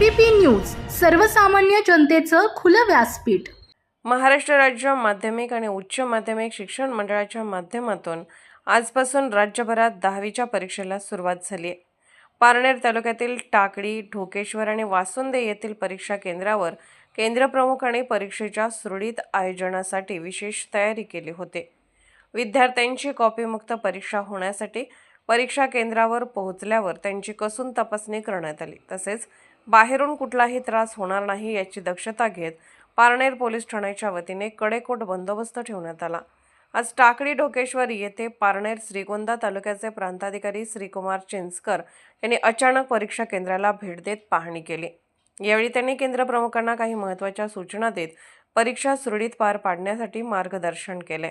ABP news सर्वसामान्य जनतेचं खुलं व्यासपीठ. महाराष्ट्र राज्य माध्यमिक आणि उच्च माध्यमिक शिक्षण मंडळाच्या माध्यमातून आजपासून राज्यभरात दहावीच्या परीक्षेला सुरुवात झाली आहे पारनेर तालुक्यातील टाकडी ढोकेश्वर आणि वासुंदे येथील परीक्षा केंद्रावर केंद्रप्रमुख आणि परीक्षेच्या सुरळीत आयोजनासाठी विशेष तयारी केली होती. विद्यार्थ्यांची कॉपीमुक्त परीक्षा होण्यासाठी परीक्षा केंद्रावर पोहोचल्यावर त्यांची कसून तपासणी करण्यात आली. तसेच बाहेरून कुठलाही त्रास होणार नाही याची दक्षता घेत पारनेर पोलीस ठाण्याच्या वतीने कडेकोट बंदोबस्त ठेवण्यात आला. आज टाकळी ढोकेश्वर येथे पारनेर श्रीगोंदा तालुक्याचे प्रांताधिकारी श्रीकुमार चिंचकर यांनी अचानक परीक्षा केंद्राला भेट देत पाहणी केली. यावेळी त्यांनी केंद्र प्रमुखांना काही महत्त्वाच्या सूचना देत परीक्षा सुरळीत पार पाडण्यासाठी मार्गदर्शन केले.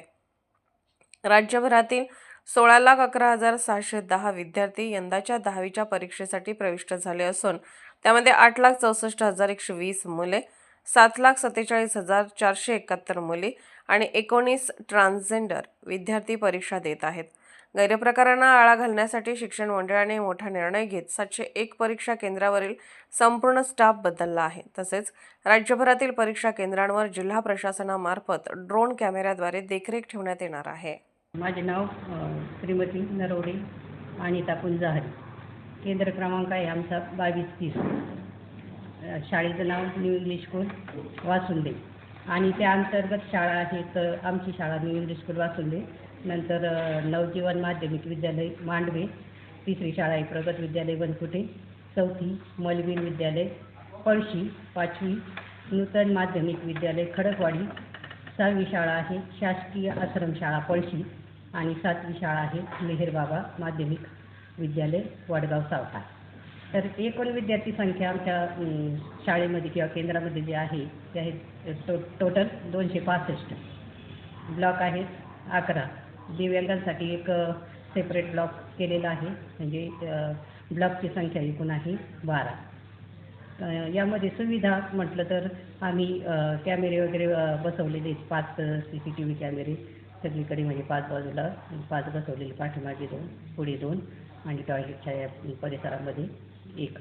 राज्यभरातील सोळा लाख अकरा हजार सहाशे दहा विद्यार्थी यंदाच्या दहावीच्या परीक्षेसाठी प्रविष्ट झाले असून त्यामध्ये आठ लाख चौसष्ट हजार एकशे वीस मुले सात लाख सत्तेचाळीस हजार चारशे एकाहत्तर मुली आणि एकोणीस ट्रान्सजेंडर विद्यार्थी परीक्षा देत आहेत. गैरप्रकारांना आळा घालण्यासाठी शिक्षण मंडळाने मोठा निर्णय घेत सातशे एक परीक्षा केंद्रावरील संपूर्ण स्टाफ बदलला आहे. तसेच राज्यभरातील परीक्षा केंद्रांवर जिल्हा प्रशासनामार्फत ड्रोन कॅमेऱ्याद्वारे देखरेख ठेवण्यात येणार आहे. माझे नाव श्रीमती नरवडे आणि तापुंजाहरी केंद्र क्रमांक आहे आमचा बावीस तीस. शाळेचं नाव न्यू इंग्लिश स्कूल वासुंदे. आणि त्या अंतर्गत शाळा आहे तर आमची शाळा न्यू इंग्लिश स्कूल वासुंदे. नंतर नवजीवन माध्यमिक विद्यालय मांडवे. तिसरी शाळा आहे प्रगत विद्यालय वनकुटे. चौथी मलवीन विद्यालय पळशी. पाचवी नूतन माध्यमिक विद्यालय खडकवाडी. सहावी शाळा आहे शासकीय आश्रम शाळा पळशी. आणि सातवी शाळा आहे मेहेरबाबा माध्यमिक. विद्यालय वडगाव सावटा. तर एकूण विद्यार्थी संख्या आमच्या शाळेमध्ये किंवा केंद्रामध्ये जे आहे ते आहे टो टोटल दोनशे पासष्ट. ब्लॉक आहेत अकरा. दिव्यांगांसाठी एक सेपरेट ब्लॉक केलेला आहे. म्हणजे ब्लॉकची संख्या एकूण आहे बारा. यामध्ये सुविधा म्हटलं तर आम्ही कॅमेरे वगैरे बसवलेले आहेत. पाच सी सी टी व्ही कॅमेरे सगळीकडे म्हणजे पाच बाजूला पाच बसवलेले पाठीमागे दोन पुढे दोन आणि टॉयलेटच्या या परिसरामध्ये एक.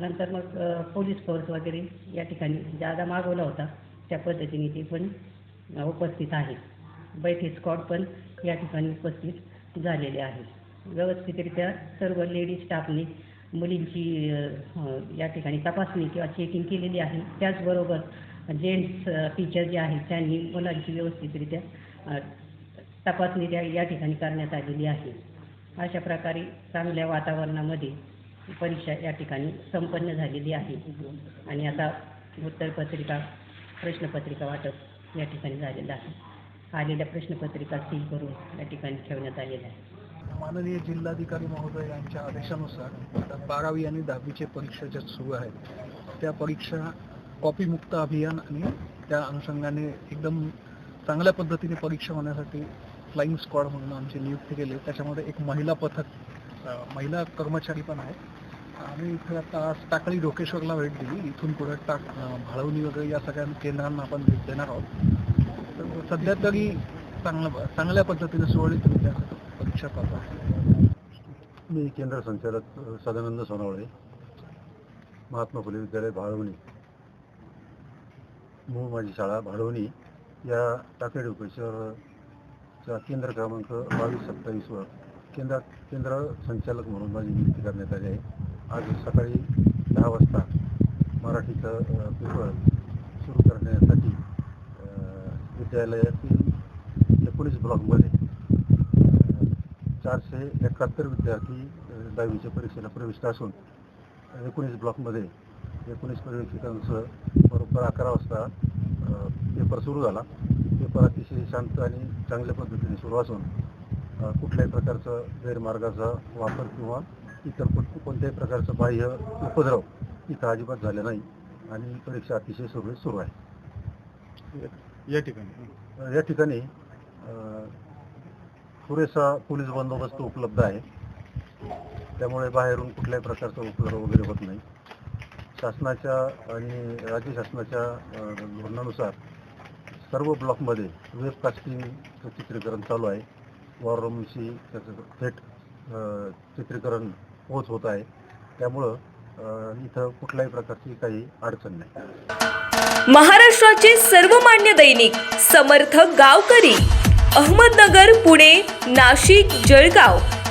नंतर मग पोलीस फोर्स वगैरे या ठिकाणी जादा मागवला होता. त्या पद्धतीने ते पण उपस्थित आहेत. बैठे स्कॉट पण या ठिकाणी उपस्थित झालेले आहे व्यवस्थितरित्या सर्व लेडीज स्टाफने मुलींची या ठिकाणी तपासणी किंवा चेकिंग केलेली आहे. त्याचबरोबर जेंट्स टीचर जे आहेत त्यांनी मुलांची व्यवस्थितरित्या तपासणी त्या या ठिकाणी करण्यात आलेली आहे. अशा प्रकारे चांगल्या वातावरणामध्ये परीक्षा या ठिकाणी संपन्न झालेली आहे. आणि आता उत्तरपत्रिका प्रश्नपत्रिका वाटप या ठिकाणी झालेलं आहे. आलेल्या प्रश्नपत्रिका सील करून या ठिकाणी ठेवण्यात आलेल्या आहे माननीय जिल्हाधिकारी महोदय यांच्या आदेशानुसार आता बारावी आणि दहावीचे परीक्षा ज्या सुरू आहेत त्या परीक्षा कॉपीमुक्त अभियान आणि त्या अनुषंगाने एकदम चांगल्या पद्धतीने परीक्षा होण्यासाठी फ्लाईंग स्क्वॉड म्हणून आमची नियुक्ती केली. त्याच्यामध्ये एक महिला पथक महिला कर्मचारी पण आहे. आम्ही इथे आता आज टाकळी ढोकेश्वरला भेट दिली. इथून पुढे टाक भाळवणी वगैरे या सगळ्या केंद्रांना आपण भेट देणार आहोत. तर सध्या तरी चांगलं चांगल्या पद्धतीने सुरळीतरित्या परीक्षा पाहतो मी केंद्र संचालक सदानंद सोनवळे महात्मा फुले विद्यालय भाळवणी. मूळ माझी शाळा भाडवणी या टाकेड चा केंद्र क्रमांक बावीस सत्तावीसवर केंद्र केंद्र संचालक म्हणून माझी नियुक्ती करण्यात आली आहे. आज सकाळी दहा वाजता मराठीचं पेपर सुरू करण्यासाठी विद्यालयातील एकोणीस ब्लॉकमध्ये चारशे एकाहत्तर विद्यार्थी दहावीच्या परीक्षेला प्रविष्ट असून एकोणीस ब्लॉकमध्ये एकोणीस परीक्षकांसह बरोबर अकरा वाजता पेपर सुरू झाला. पेपर अतिशय शांत आणि चांगल्या पद्धतीने सुरू असून कुठल्याही प्रकारचं गैरमार्गाचा वापर किंवा इतर कोण- कोणत्याही प्रकारचं बाह्य उपद्रव इथं अजिबात झाले नाही आणि परीक्षा अतिशय सुरळीत सुरू आहे. या ठिकाणी. या ठिकाणी पुरेसा पोलीस बंदोबस्त उपलब्ध आहे. त्यामुळे बाहेरून कुठल्याही प्रकारचा उपद्रव वगैरे होत नाही. शासनाच्या आणि राज्य शासनाच्या धोरणानुसार सर्व ब्लॉकमध्ये वेबकास्टिंगचं चित्रीकरण चालू आहे. वॉर रूमशी त्याचं थेट चित्रीकरण पोहोच होत आहे. त्यामुळं इथं कुठल्याही प्रकारची काही अडचण नाही. महाराष्ट्राचे सर्वमान्य दैनिक समर्थ गावकरी अहमदनगर पुणे नाशिक जळगाव.